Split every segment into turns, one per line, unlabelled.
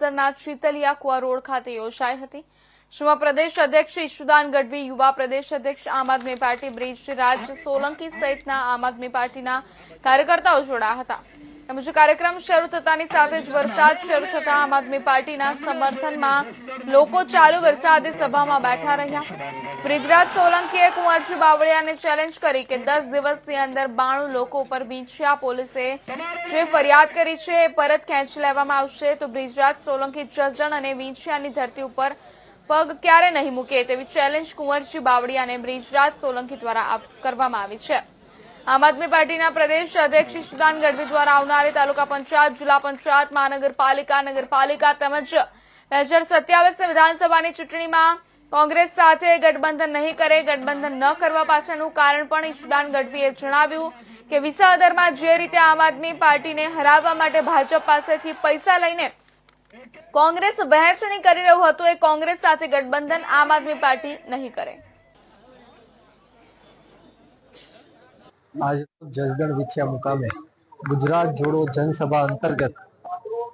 જસદણના ચીતલિયા કુવા રોડ ખાતે યોજાઈ હતી. જેમાં પ્રદેશ અધ્યક્ષ ઈશુદાન ગઢવી, યુવા પ્રદેશ અધ્યક્ષ આમ આદમી પાર્ટી, બ્રિજ રાજ સોલંકી સહિતના આમ આદમી પાર્ટીના કાર્યકર્તાઓ જોડાયા હતા. તેમજ કાર્યક્રમ શરૂ થતાની સાથે જ વરસાદ શરૂ થતા આમ આદમી પાર્ટીના સમર્થનમાં લોકો ચાલુ વરસાદે સભામાં બેઠા રહ્યા. બ્રિજરાજ સોલંકીએ કુંવરજી બાવળિયાને ચેલેન્જ કરી કે દસ દિવસની અંદર બાણું લોકો ઉપર વીંછ્યા પોલીસે જે ફરિયાદ કરી છે એ પરત ખેંચી લેવામાં આવશે. તો બ્રિજરાજ સોલંકી જસદણ અને વીંછિયાની ધરતી ઉપર પગ ક્યારે નહીં મૂકે તેવી ચેલેન્જ કુંવરજી બાવળિયાને બ્રિજરાજ સોલંકી દ્વારા કરવામાં આવી છે. આમ આદમી પાર્ટીના પ્રદેશ અધ્યક્ષ ઈશુદાન ગઢવી દ્વારા આવનારી તાલુકા પંચાયત, જિલ્લા પંચાયત, મહાનગરપાલિકા, નગરપાલિકા તેમજ બે હજાર સત્યાવીસની વિધાનસભાની ચૂંટણીમાં કોંગ્રેસ સાથે ગઠબંધન નહીં કરે, ગઠબંધન ન કરવા પાછળનું કારણ પણ ઈશુદાન ગઢવીએ જણાવ્યું કે વિસાવદરમાં જે રીતે આમ આદમી પાર્ટીને હરાવવા માટે ભાજપ પાસેથી પૈસા લઈને કોંગ્રેસ વહેંચણી કરી રહ્યું હતું, એ કોંગ્રેસ સાથે ગઠબંધન આમ આદમી પાર્ટી નહીં કરે.
જસદણ વિછિયા મુકામે ગુજરાત જોડો જનસભા અંતર્ગત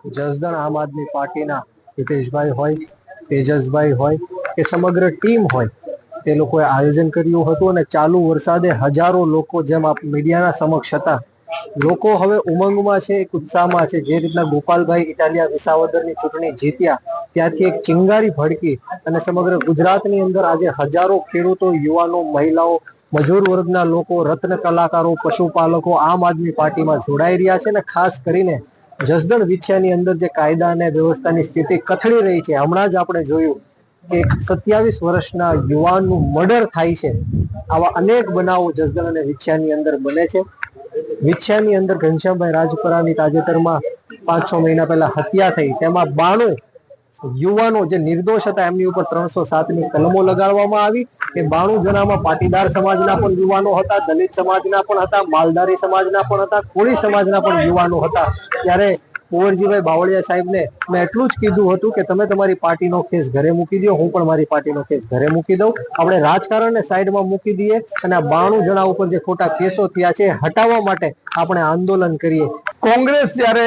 જસદણ આમ આદમી પાર્ટીના હિતેશભાઈ હોય, તેજસભાઈ હોય કે સમગ્ર ટીમ હોય, તે લોકોએ આયોજન કર્યું હતું અને ચાલુ વરસાદે હજારો લોકો જેમ આપ મીડિયાના સમક્ષ હતા, લોકો હવે ઉમંગમાં છે, એક ઉત્સાહમાં છે. જે રીતના ગોપાલભાઈ ઇટાલિયા વિસાવદરની ચૂંટણી જીત્યા, ત્યાંથી એક ચિંગારી ભડકી અને સમગ્ર ગુજરાતની અંદર આજે હજારો ખેડૂતો, યુવાનો, મહિલાઓ મજૂર વર્ગના લોકો, રત્ન કલાકારો, પશુપાલકો આમ આદમી પાર્ટીમાં જોડાઈ રહ્યા છે અને ખાસ કરીને જસદણ વિછ્યાની અંદર જે કાયદા અને વ્યવસ્થાની સ્થિતિ કથળી રહી છે, હમણાં જ આપણે જોયું કે એક સત્યાવીસ વર્ષના યુવાનનું મર્ડર થાય છે. આવા અનેક બનાવો જસદણ અને વિછ્યાની અંદર બને છે. વિછ્યાની અંદર ઘનશ્યામભાઈ રાજપરાની તાજેતરમાં પાંચ છ મહિના પહેલા હત્યા થઈ. તેમાં બાણું યુવાનો જે નિર્દોષ હતા, એમની ઉપર ત્રણસો સાતની કલમો લગાડવામાં આવી. એ બાણું જણામાં પાટીદાર સમાજના પણ યુવાનો હતા, દલિત સમાજના પણ હતા, માલધારી સમાજના પણ હતા, કોળી સમાજના પણ યુવાનો હતા. ત્યારે કુંવરજીભાઈ બાવળિયા સાહેબને મેં એટલું જ કીધું હતું કે તમે તમારી પાર્ટીનો કેસ ઘરે મૂકી દો, હું પણ મારી પાર્ટીનો કેસ ઘરે મૂકી દઉં. આપણે રાજકારણને સાઈડમાં મૂકી દઈએ અને બાણું જણા ઉપર જે ખોટા કેસો થયા છે હટાવવા માટે આપણે આંદોલન કરીએ.
કોંગ્રેસ જ્યારે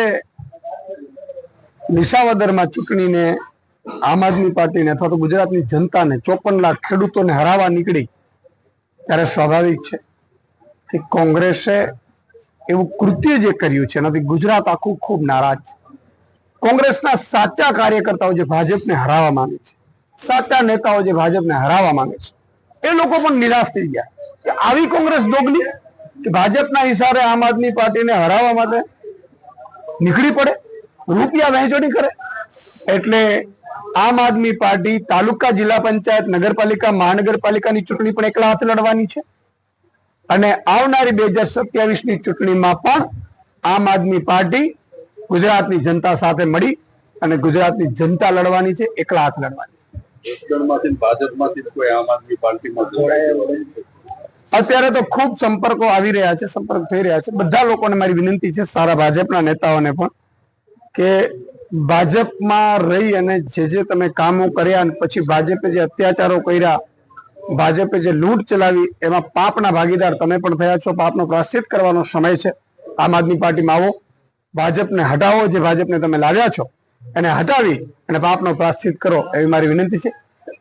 વિસાવદરમાં ચૂંટણીને આમ આદમી પાર્ટીને અથવા તો ગુજરાતની જનતાને ચોપન લાખ ખેડૂતોને હરાવવા નીકળી, ત્યારે સ્વાભાવિક છે કે કોંગ્રેસે એવું કૃત્ય જે કર્યું છે, એનાથી ગુજરાત આખું ખૂબ નારાજ છે. કોંગ્રેસના સાચા કાર્યકર્તાઓ જે ભાજપને હરાવવા માંગે છે, સાચા નેતાઓ જે ભાજપને હરાવવા માંગે છે, એ લોકો પણ નિરાશ થઈ ગયા કે આવી કોંગ્રેસ ડોગલી કે ભાજપના હિસાબે આમ આદમી પાર્ટીને હરાવવા માટે નીકળી પડે? રૂપિયા વહેંચણી કરે. એટલે આમ આદમી પાર્ટી તાલુકા જિલ્લા પંચાયત નગરપાલિકા મહાનગરપાલિકાની ચૂંટણી પણ એકલા હાથ લડવાની છે. અને આવનારી બે હજાર ચૂંટણીમાં પણ આમ આદમી પાર્ટી ગુજરાતની જનતા સાથે મળી અને ગુજરાતની જનતા લડવાની છે એકલા હાથ લડવાની અત્યારે તો ખૂબ સંપર્કો આવી રહ્યા છે સંપર્ક થઈ રહ્યા છે. બધા લોકોને મારી વિનંતી છે સારા ભાજપના નેતાઓને પણ કે ભાજપમાં રહી અને જે જે તમે કામો કર્યા પછી ભાજપે જે અત્યાચારો કર્યા, ભાજપે જે લૂંટ ચલાવી, એમાં પાપના ભાગીદાર તમે પણ થયા છો. પાપનો પ્રાશ્ચિત કરવાનો સમય છે. આમ આદમી પાર્ટીમાં આવો. ભાજપને હટાવો જે ભાજપને તમે લાવ્યા છો. એને હટાવી અને પાપનો પ્રાશ્ચિત કરો એવી મારી વિનંતી છે.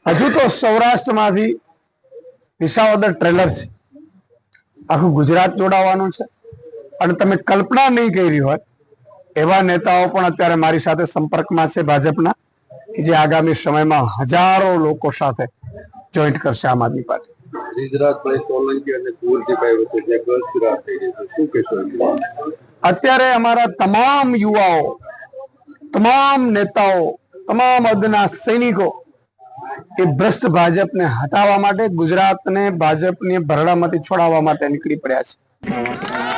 હજુ તો સૌરાષ્ટ્રમાંથી વિસાવદર ટ્રેલર છે. આખું ગુજરાત જોડાવાનું છે. અને તમે કલ્પના નહીં કરી હોય એવા નેતાઓ પણ અત્યારે મારી સાથે સંપર્કમાં છે ભાજપના જે આગામી સમયમાં હજારો લોકો સાથે જોઈન્ટ કરશે આમ આદમી પાર્ટી? અત્યારે અમારા તમામ યુવાઓ તમામ નેતાઓ તમામ અદના સૈનિકો એ ભ્રષ્ટ ભાજપને હટાવવા માટે ગુજરાતને ભાજપની ભરડામાંથી છોડાવવા માટે નીકળી પડ્યા છે